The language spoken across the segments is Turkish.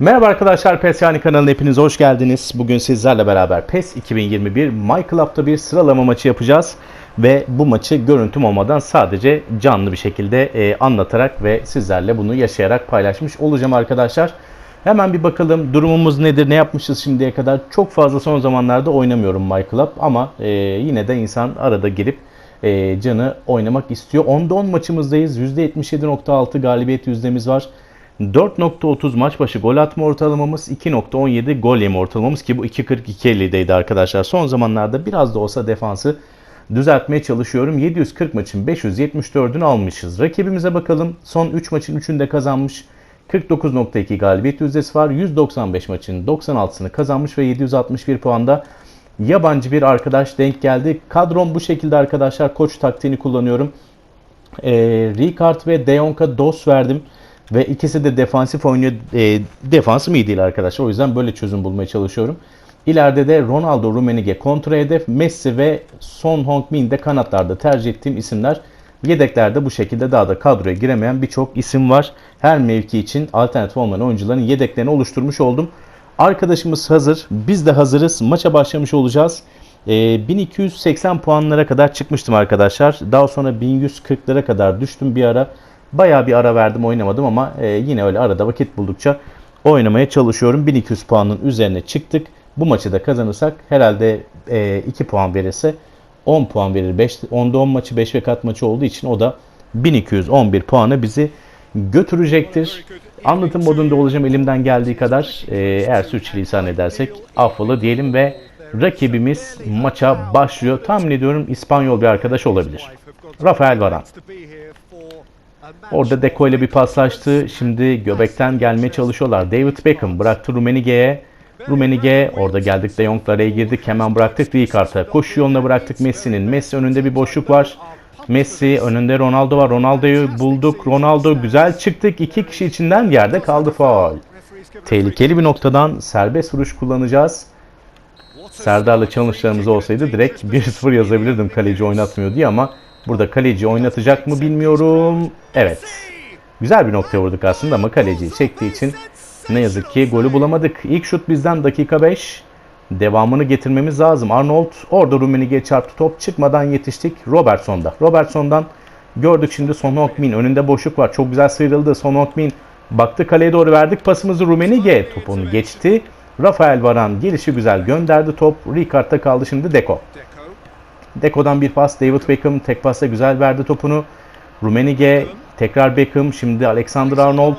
Merhaba arkadaşlar PES Yani kanalına hepiniz hoş geldiniz. Bugün sizlerle beraber PES 2021 My Club'da bir sıralama maçı yapacağız. Ve bu maçı görüntüm olmadan sadece canlı bir şekilde e, anlatarak ve sizlerle bunu yaşayarak paylaşmış olacağım arkadaşlar. Hemen bir bakalım durumumuz nedir, ne yapmışız şimdiye kadar. Çok fazla son zamanlarda oynamıyorum My Club ama e, yine de insan arada girip e, canı oynamak istiyor. 10'da 10 maçımızdayız. %77.6 galibiyet yüzdemiz var. 4.30 maç başı gol atma ortalamamız, 2.17 gol yeme ortalamamız ki bu 2.42.50'deydi arkadaşlar. Son zamanlarda biraz da olsa defansı düzeltmeye çalışıyorum. 740 maçın 574'ünü almışız. Rakibimize bakalım. Son 3 maçın 3'ünde kazanmış. 49.2 galibiyet yüzdesi var. 195 maçın 96'sını kazanmış ve 761 puanda yabancı bir arkadaş denk geldi. Kadrom bu şekilde arkadaşlar. Koç taktiğini kullanıyorum. E, Ricard ve De Jong'a dos verdim. Ve ikisi de defansif oynuyor. E, defansım iyi değil arkadaşlar. O yüzden böyle çözüm bulmaya çalışıyorum. İleride de Ronaldo, Rumenige kontra hedef, Messi ve Son Heung-min de kanatlarda tercih ettiğim isimler. Yedeklerde bu şekilde daha da kadroya giremeyen birçok isim var. Her mevki için alternatif olmayan oyuncuların yedeklerini oluşturmuş oldum. Arkadaşımız hazır. Biz de hazırız. Maça başlamış olacağız. Ee, 1280 puanlara kadar çıkmıştım arkadaşlar. Daha sonra 1140'lara kadar düştüm bir ara. Bayağı bir ara verdim oynamadım ama e, yine öyle arada vakit buldukça oynamaya çalışıyorum. 1200 puanın üzerine çıktık. Bu maçı da kazanırsak herhalde e, 2 puan verirse 10 puan verir. 5, 10'da 10 maçı 5 ve kat maçı olduğu için o da 1211 puanı bizi götürecektir. Anlatım modunda olacağım elimden geldiği kadar. E, eğer sürçülisan edersek affola diyelim ve rakibimiz maça başlıyor. Tahmin ediyorum İspanyol bir arkadaş olabilir. Rafael Varane. Orada Deco ile bir paslaştı. Şimdi göbekten gelmeye çalışıyorlar. David Beckham bıraktı Rumenige'ye. Rumenige orada geldik De Jong'la araya girdik. Hemen bıraktık Ricard'a. Koşu yoluna bıraktık Messi'nin. Messi önünde bir boşluk var. Messi önünde Ronaldo var. Ronaldo'yu bulduk. Ronaldo güzel çıktık. İki kişi içinden yerde kaldı faul. Tehlikeli bir noktadan serbest vuruş kullanacağız. Serdar'la challenge'larımız olsaydı direkt 1-0 yazabilirdim kaleci oynatmıyor diye ama burada kaleci oynatacak mı bilmiyorum. Evet. Güzel bir noktaya vurduk aslında ama kaleciyi çektiği için ne yazık ki golü bulamadık. İlk şut bizden dakika 5. Devamını getirmemiz lazım. Arnold orada Rummenigge'ye çarptı top. Çıkmadan yetiştik. Robertson'da. Robertson'dan gördük şimdi Son Heung-min. Önünde boşluk var. Çok güzel sıyrıldı. Son Heung-min baktı kaleye doğru verdik. Pasımızı Rummenigge topunu geçti. Rafael Varane gelişi güzel gönderdi top. Ricard'da kaldı şimdi Deco. Deco'dan bir pas. David Beckham tek pasla güzel verdi topunu. Rummenigge tekrar Beckham. Şimdi Alexander Arnold.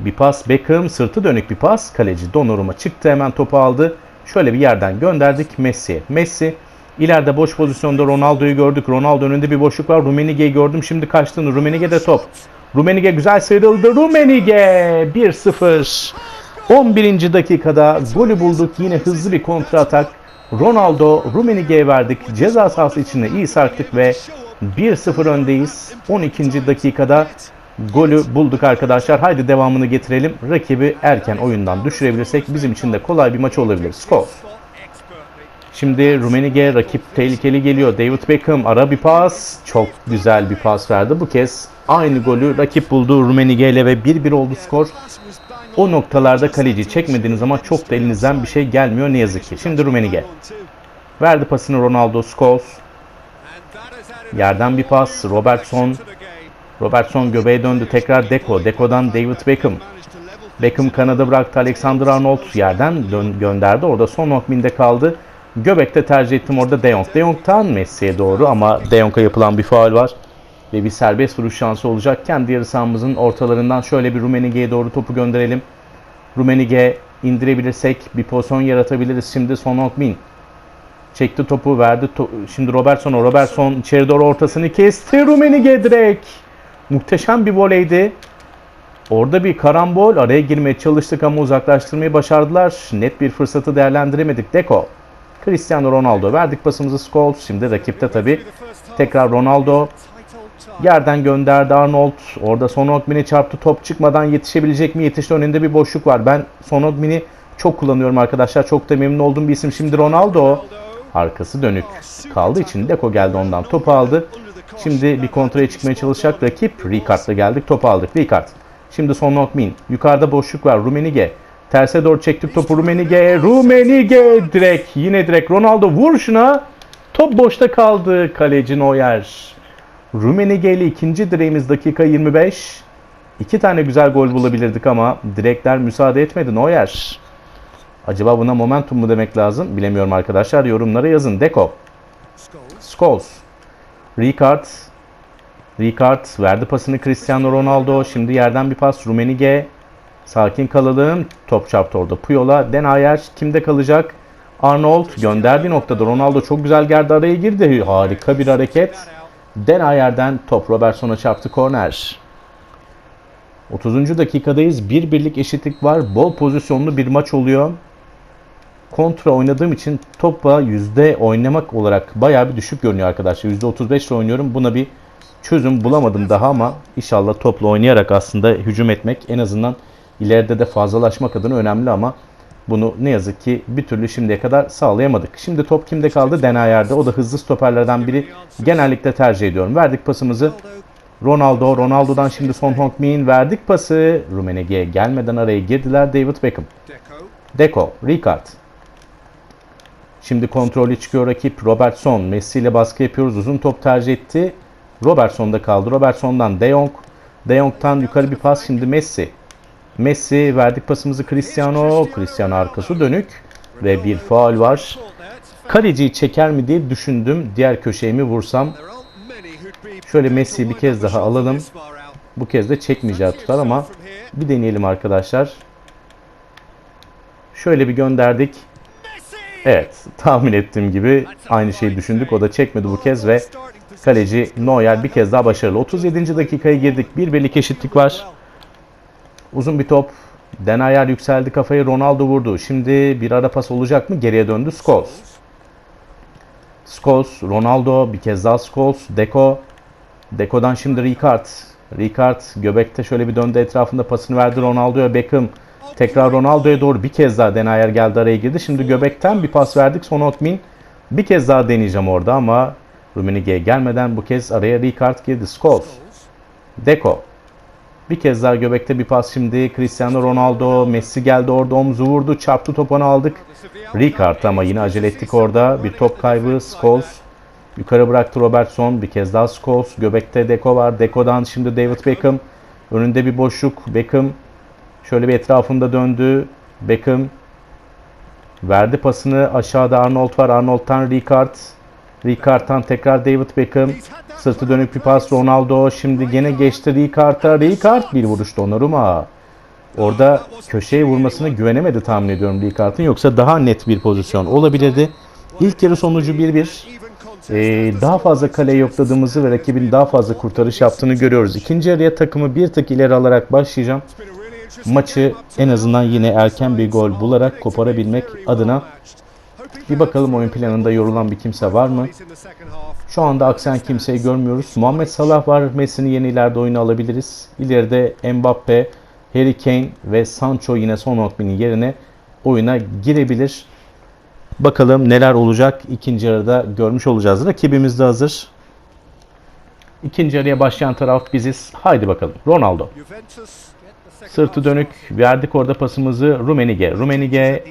Bir pas Beckham sırtı dönük bir pas. Kaleci Donnarumma çıktı hemen topu aldı. Şöyle bir yerden gönderdik Messi'ye. Messi ileride boş pozisyonda Ronaldo'yu gördük. Ronaldo önünde bir boşluk var. Rummenigge'yi gördüm. Şimdi kaçtığını. Rummenigge'de top. Rummenigge güzel sıyrıldı. Rummenigge 1-0. 11. dakikada golü bulduk. Yine hızlı bir kontra atak. Ronaldo Rummenigge'ye verdik. Ceza sahası içinde iyi sarktık ve 1-0 öndeyiz. 12. dakikada golü bulduk arkadaşlar. Haydi devamını getirelim. Rakibi erken oyundan düşürebilirsek bizim için de kolay bir maç olabilir. Skor. Şimdi Rummenigge rakip tehlikeli geliyor. David Beckham ara bir pas. Çok güzel bir pas verdi. Bu kez aynı golü rakip buldu Rummenigge ile ve 1-1 oldu skor. O noktalarda kaleci çekmediğiniz zaman çok da elinizden bir şey gelmiyor ne yazık ki. Şimdi Rummenigge. Verdi pasını Ronaldo Scholes. Yerden bir pas. Robertson. Robertson göbeğe döndü. Tekrar Deco. Deco'dan David Beckham. Beckham kanada bıraktı. Alexander Arnold yerden gönderdi. Orada son Heung-min'de kaldı. Göbekte tercih ettim orada De Jong. De Jong'tan Messi'ye doğru ama De Jong'a yapılan bir faul var. Ve bir serbest vuruş şansı olacak. Kendi yarı sahamızın ortalarından şöyle bir Rummenigge'ye doğru topu gönderelim. Rummenigge indirebilirsek bir pozisyon yaratabiliriz. Şimdi Son Heung-min çekti topu verdi. To Şimdi Robertson'a. Robertson içeri doğru ortasını kesti. Rummenigge direkt. Muhteşem bir voleydi. Orada bir karambol. Araya girmeye çalıştık ama uzaklaştırmayı başardılar. Net bir fırsatı değerlendiremedik. Deco. Cristiano Ronaldo. Verdik pasımızı Scholes. Şimdi rakipte tabi. Tekrar Ronaldo. Yerden gönderdi Arnold. Orada Son Heung-min'e çarptı. Top çıkmadan yetişebilecek mi? Yetişti. Önünde bir boşluk var. Ben Son Heung-min'i çok kullanıyorum arkadaşlar. Çok da memnun olduğum bir isim. Şimdi Ronaldo. Arkası dönük kaldı için Deco geldi ondan topu aldı. Şimdi bir kontraya çıkmaya çalışacak rakip. Ricard'la geldik topu aldık. Ricard Şimdi Son Heung-min. Yukarıda boşluk var. Rumenige. Terse doğru çektik topu Rumenige. Rumenige direkt. Yine direkt. Ronaldo vur şuna. Top boşta kaldı. Kaleci Neuer. Rumenige ile ikinci direğimiz dakika 25. İki tane güzel gol bulabilirdik ama direkler müsaade etmedi Neuer. Acaba buna momentum mu demek lazım? Bilemiyorum arkadaşlar. Yorumlara yazın. Deko. Scholes. Ricard. Ricard verdi pasını Cristiano Ronaldo. Şimdi yerden bir pas Rumenige. Sakin kalalım. Top çarptı orada. Puyol'a. Denayer kimde kalacak? Arnold gönderdiği noktada Ronaldo çok güzel geldi araya girdi. Harika bir hareket. Denayer'den top Robertson'a çarptı korner. 30. dakikadayız. Bir birlik eşitlik var. Bol pozisyonlu bir maç oluyor. Kontra oynadığım için topa yüzde oynamak olarak bayağı bir düşük görünüyor arkadaşlar. Yüzde 35 ile oynuyorum. Buna bir çözüm bulamadım daha ama inşallah topla oynayarak aslında hücum etmek en azından ileride de fazlalaşmak adına önemli ama bunu ne yazık ki bir türlü şimdiye kadar sağlayamadık. Şimdi top kimde kaldı? Denayer'de. O da hızlı stoperlerden biri. Genellikle tercih ediyorum. Verdik pasımızı. Ronaldo. Ronaldo'dan şimdi Son Heung-min verdik pası. Rumenege'ye gelmeden araya girdiler. David Beckham. Deco. Ricard. Şimdi kontrolü çıkıyor rakip. Robertson. Messi ile baskı yapıyoruz. Uzun top tercih etti. Robertson'da kaldı. Robertson'dan De Jong. De Jong'tan yukarı bir pas. Şimdi Messi. Messi verdik pasımızı Cristiano. Cristiano arkası dönük. Ve bir faul var. Kaleciyi çeker mi diye düşündüm. Diğer köşeyi mi vursam. Şöyle Messi'yi bir kez daha alalım. Bu kez de çekmeyeceği tutar ama bir deneyelim arkadaşlar. Şöyle bir gönderdik. Evet tahmin ettiğim gibi aynı şeyi düşündük. O da çekmedi bu kez ve kaleci Neuer bir kez daha başarılı. 37. dakikaya girdik. Bir birlik eşitlik var. Uzun bir top. Denayer yükseldi kafayı. Ronaldo vurdu. Şimdi bir ara pas olacak mı? Geriye döndü Scholes. Scholes, Ronaldo, bir kez daha Scholes, Deco. Deco'dan şimdi Ricard. Ricard göbekte şöyle bir döndü etrafında pasını verdi Ronaldo'ya Beckham. Tekrar Ronaldo'ya doğru bir kez daha Denayer geldi araya girdi. Şimdi göbekten bir pas verdik. Son Otmin. Bir kez daha deneyeceğim orada ama Rummenigge'ye gelmeden bu kez araya Ricard girdi. Scholes. Deco. Bir kez daha göbekte bir pas şimdi. Cristiano Ronaldo. Messi geldi orada omzu vurdu. Çarptı topunu aldık. Ricard ama yine acele ettik orada. Bir top kaybı. Scholes. Yukarı bıraktı Robertson. Bir kez daha Scholes. Göbekte Deco var. Deco'dan şimdi David Beckham. Önünde bir boşluk. Beckham şöyle bir etrafında döndü. Beckham verdi pasını. Aşağıda Arnold var. Arnold'tan Ricard. Ricard'tan tekrar David Beckham. Sırtı dönük bir pas Ronaldo. Şimdi gene geçti Ricard'a. Ricard bir vuruş Donnarumma. Orada köşeye vurmasına güvenemedi tahmin ediyorum Ricard'ın. Yoksa daha net bir pozisyon olabilirdi. İlk yarı sonucu 1-1. Ee, daha fazla kale yokladığımızı ve rakibin daha fazla kurtarış yaptığını görüyoruz. İkinci yarıya takımı bir tık ileri alarak başlayacağım. Maçı en azından yine erken bir gol bularak koparabilmek adına bir bakalım oyun planında yorulan bir kimse var mı? Şu anda aksayan kimseyi görmüyoruz. Muhammed Salah var. Messi'nin yeni ileride oyunu alabiliriz. İleride Mbappe, Harry Kane ve Sancho yine son Otmin'in yerine oyuna girebilir. Bakalım neler olacak ikinci yarıda görmüş olacağız. Rakibimiz de hazır. İkinci yarıya başlayan taraf biziz. Haydi bakalım. Ronaldo. Sırtı dönük. Verdik orada pasımızı Rumenige. Rumenige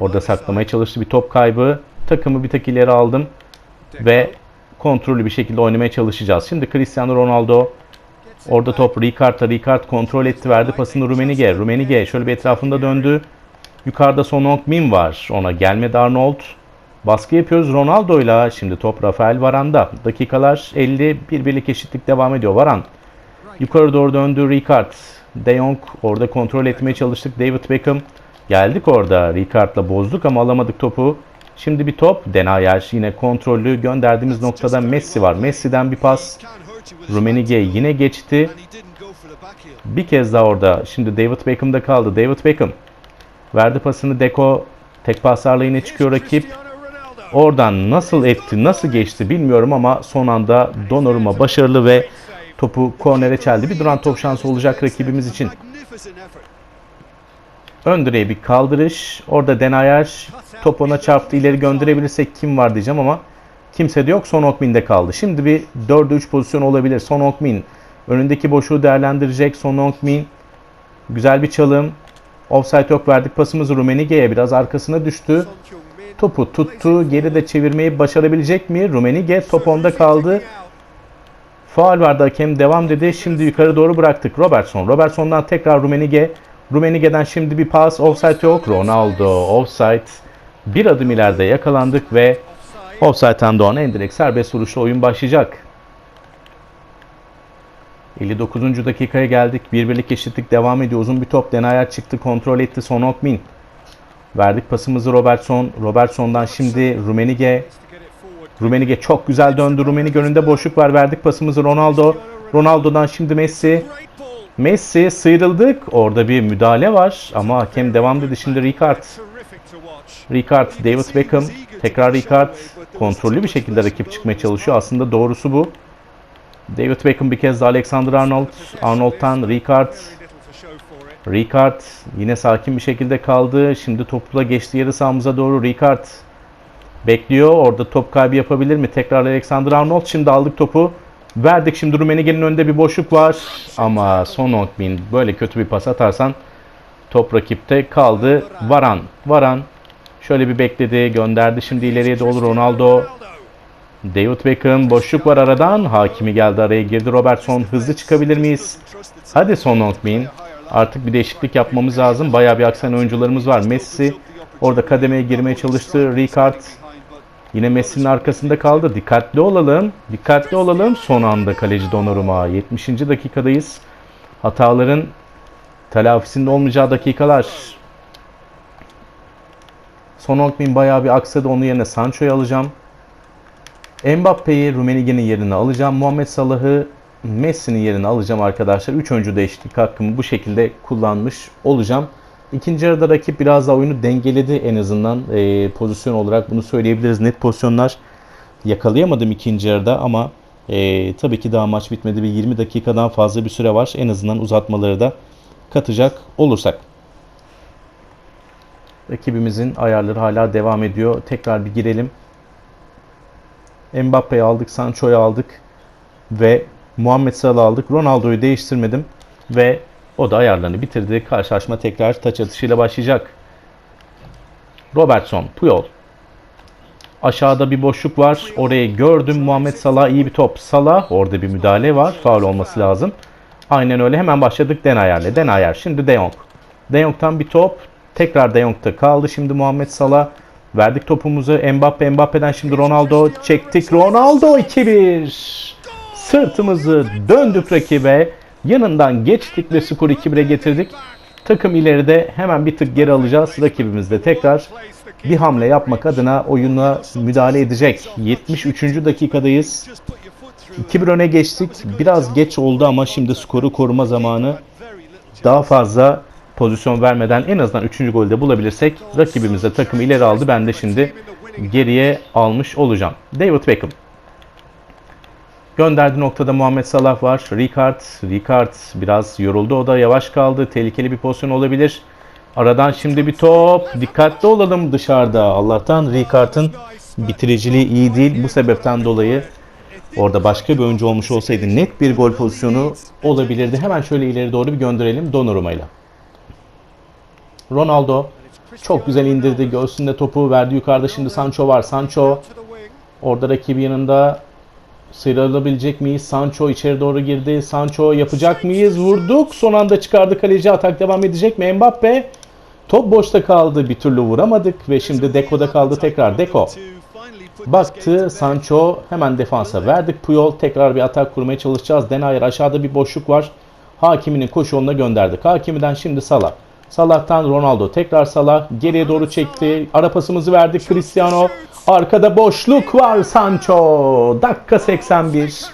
orada saklamaya çalıştı. Bir top kaybı. Takımı bir tek ileri aldım. Ve kontrollü bir şekilde oynamaya çalışacağız. Şimdi Cristiano Ronaldo orada top Ricard'a. Ricard kontrol etti. Verdi pasını Rumenige. Rumenige şöyle bir etrafında döndü. Yukarıda Son Heung-min var. Ona gelmedi Arnold. Baskı yapıyoruz Ronaldo'yla. Şimdi top Rafael Varan'da. Dakikalar 50. Bir birlik eşitlik devam ediyor. Varan yukarı doğru döndü Ricard. De Jong orada kontrol etmeye çalıştık. David Beckham geldik orada. Ricard'la bozduk ama alamadık topu. Şimdi bir top. Denayer yine kontrollü gönderdiğimiz noktada Messi var. Messi'den bir pas. Rumenige yine geçti. Bir kez daha orada. Şimdi David Beckham'da kaldı. David Beckham verdi pasını Deco. Tek paslarla yine çıkıyor rakip. Oradan nasıl etti, nasıl geçti bilmiyorum ama son anda Donnarumma başarılı ve topu kornere çeldi. Bir duran top şansı olacak rakibimiz için. Ön direğe bir kaldırış. Orada Denayer top ona çarptı. İleri gönderebilirsek kim var diyeceğim ama kimse de yok. Son Okmin'de kaldı. Şimdi bir 4'e 3 pozisyon olabilir. Son Okmin önündeki boşluğu değerlendirecek. Son Okmin Güzel bir çalım. Offside yok verdik pasımızı Rumenige'ye biraz arkasına düştü. Topu tuttu. Geri de çevirmeyi başarabilecek mi? Rumenige top onda kaldı. Faal vardı hakem devam dedi. Şimdi yukarı doğru bıraktık. Robertson. Robertson'dan tekrar Rumenige. Rumenige'den şimdi bir pas. Offside yok. Ronaldo. Offside. Bir adım ileride yakalandık ve offside'den doğan en direkt serbest vuruşla oyun başlayacak. 59. dakikaya geldik. Bir birlik eşitlik devam ediyor. Uzun bir top. Denayar çıktı. Kontrol etti. Son Okmin. Verdik pasımızı Robertson. Robertson'dan şimdi Rumenige. Rumenige çok güzel döndü. Rumenige önünde boşluk var. Verdik pasımızı Ronaldo. Ronaldo'dan şimdi Messi. Messi sıyrıldık. Orada bir müdahale var ama hakem devam dedi. Şimdi Ricard. Ricard, David Beckham. Tekrar Ricard. Kontrollü bir şekilde rakip çıkmaya çalışıyor. Aslında doğrusu bu. David Beckham bir kez daha Alexander Arnold. Arnold'tan Ricard. Ricard yine sakin bir şekilde kaldı. Şimdi topla geçti yarı sahamıza doğru. Ricard bekliyor. Orada top kaybı yapabilir mi? Tekrar Alexander Arnold. Şimdi aldık topu. Verdik şimdi Rumenige'nin önünde bir boşluk var. Ama son Onkmin böyle kötü bir pas atarsan top rakipte kaldı. Varan. Varan şöyle bir bekledi. Gönderdi şimdi ileriye doğru Ronaldo. David Beckham boşluk var aradan. Hakimi geldi araya girdi. Robertson hızlı çıkabilir miyiz? Hadi son Onkmin. Artık bir değişiklik yapmamız lazım. Bayağı bir aksan oyuncularımız var. Messi orada kademeye girmeye çalıştı. Ricard Yine Messi'nin arkasında kaldı. Dikkatli olalım. Dikkatli olalım. Son anda kaleci Donnarumma. 70. dakikadayız. Hataların telafisinde olmayacağı dakikalar. Son Onkmin bayağı bir aksadı. Onun yerine Sancho'yu alacağım. Mbappe'yi Rumenige'nin yerine alacağım. Muhammed Salah'ı Messi'nin yerine alacağım arkadaşlar. 3 oyuncu değişiklik hakkımı bu şekilde kullanmış olacağım. İkinci yarıda rakip biraz daha oyunu dengeledi en azından e, pozisyon olarak bunu söyleyebiliriz. Net pozisyonlar yakalayamadım ikinci yarıda ama e, tabii ki daha maç bitmedi. Bir 20 dakikadan fazla bir süre var. En azından uzatmaları da katacak olursak. Rakibimizin ayarları hala devam ediyor. Tekrar bir girelim. Mbappe'yi aldık, Sancho'yu aldık ve Muhammed Salah'ı aldık. Ronaldo'yu değiştirmedim ve o da ayarlarını bitirdi. Karşılaşma tekrar taç atışıyla başlayacak. Robertson, Puyol. Aşağıda bir boşluk var. Orayı gördüm. Muhammed Salah iyi bir top. Salah orada bir müdahale var. Faul olması lazım. Aynen öyle. Hemen başladık Denayer'le. Denayer. Şimdi De Jong. De Jong'tan bir top. Tekrar De Jong'ta kaldı. Şimdi Muhammed Salah. Verdik topumuzu. Mbappe. Mbappe'den şimdi Ronaldo. Çektik. Ronaldo 2-1. Sırtımızı döndük rakibe. Yanından geçtik ve skoru 2-1'e getirdik. Takım ileride hemen bir tık geri alacağız. Rakibimiz de tekrar bir hamle yapmak adına oyuna müdahale edecek. 73. dakikadayız. 2-1 öne geçtik. Biraz geç oldu ama şimdi skoru koruma zamanı. Daha fazla pozisyon vermeden en azından 3. golde bulabilirsek rakibimiz de takımı ileri aldı. Ben de şimdi geriye almış olacağım. David Beckham. Gönderdiği noktada Muhammed Salah var. Ricard, Ricard biraz yoruldu. O da yavaş kaldı. Tehlikeli bir pozisyon olabilir. Aradan şimdi bir top. Dikkatli olalım dışarıda. Allah'tan Ricard'ın bitiriciliği iyi değil. Bu sebepten dolayı orada başka bir oyuncu olmuş olsaydı net bir gol pozisyonu olabilirdi. Hemen şöyle ileri doğru bir gönderelim Donnarumma ile. Ronaldo çok güzel indirdi. Göğsünde topu verdi. Yukarıda şimdi Sancho var. Sancho orada rakibi yanında Sıyrılabilecek miyiz? Sancho içeri doğru girdi. Sancho yapacak mıyız? Vurduk. Son anda çıkardı kaleci. Atak devam edecek mi? Mbappe. Top boşta kaldı. Bir türlü vuramadık. Ve şimdi Deko'da kaldı tekrar. Deko. Baktı Sancho. Hemen defansa verdik. Puyol tekrar bir atak kurmaya çalışacağız. Denayer aşağıda bir boşluk var. Hakiminin koşu yoluna gönderdik. Hakimiden şimdi Salah. Salah'tan Ronaldo. Tekrar Salah. Geriye doğru çekti. Ara pasımızı verdik. Cristiano. Arkada boşluk var Sancho. Dakika 81.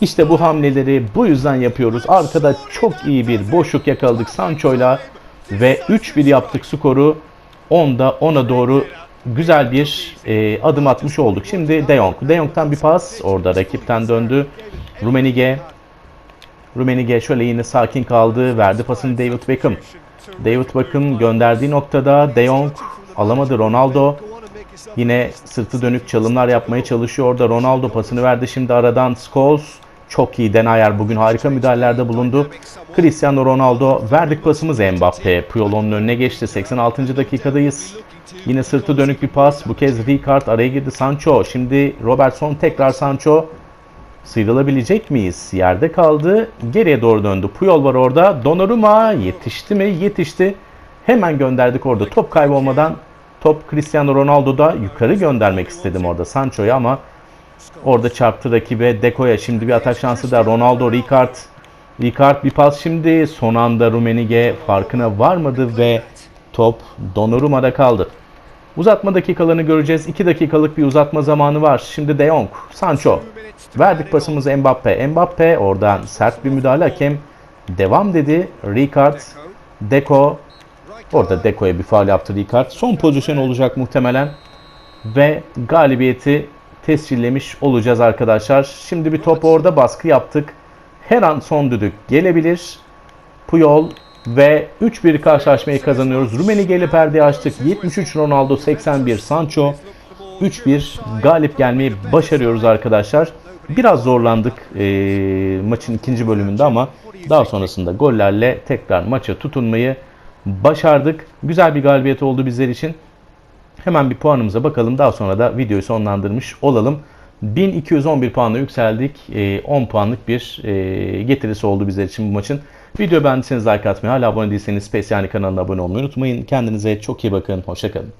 İşte bu hamleleri bu yüzden yapıyoruz. Arkada çok iyi bir boşluk yakaladık Sancho'yla ve 3-1 yaptık skoru. 10'da 10'a doğru güzel bir e, adım atmış olduk. Şimdi De Jong. De Jong'tan bir pas. Orada rakipten döndü. Rumenige. Rumenige şöyle yine sakin kaldı. Verdi pasını David Beckham. David Beckham gönderdiği noktada De Jong alamadı. Ronaldo Yine sırtı dönük çalımlar yapmaya çalışıyor. Orada Ronaldo pasını verdi. Şimdi aradan Scholes. Çok iyi Denayer bugün harika müdahalelerde bulundu. Cristiano Ronaldo verdik pasımız Mbappe. Puyol onun önüne geçti. 86. dakikadayız. Yine sırtı dönük bir pas. Bu kez Ricard araya girdi Sancho. Şimdi Robertson tekrar Sancho. Sıyrılabilecek miyiz? Yerde kaldı. Geriye doğru döndü. Puyol var orada. Donnarumma yetişti mi? Yetişti. Hemen gönderdik orada. Top kaybolmadan top Cristiano Ronaldo'da yukarı göndermek istedim orada Sancho'ya ama orada çarptı rakibe Deko'ya. Şimdi bir atak şansı da Ronaldo, Ricard. Ricard bir pas şimdi. Son anda Rumenige farkına varmadı ve top Donnarumma'da kaldı. Uzatma dakikalarını göreceğiz. 2 dakikalık bir uzatma zamanı var. Şimdi De Jong, Sancho. Verdik pasımızı Mbappe. Mbappe oradan sert bir müdahale hakem. Devam dedi. Ricard, Deko. Orada Deko'ya bir faul yaptı Ricard. Son pozisyon olacak muhtemelen. Ve galibiyeti tescillemiş olacağız arkadaşlar. Şimdi bir top orada baskı yaptık. Her an son düdük gelebilir. Puyol ve 3-1 karşılaşmayı kazanıyoruz. Rumenige ile perdeyi açtık. 73 Ronaldo, 81 Sancho. 3-1 galip gelmeyi başarıyoruz arkadaşlar. Biraz zorlandık eee, maçın ikinci bölümünde ama daha sonrasında gollerle tekrar maça tutunmayı başardık. Güzel bir galibiyet oldu bizler için. Hemen bir puanımıza bakalım. Daha sonra da videoyu sonlandırmış olalım. 1211 puanla yükseldik. Ee, 10 puanlık bir e, getirisi oldu bizler için bu maçın. Video beğendiyseniz like atmayı, hala abone değilseniz Space yani kanalına abone olmayı unutmayın. Kendinize çok iyi bakın. Hoşçakalın.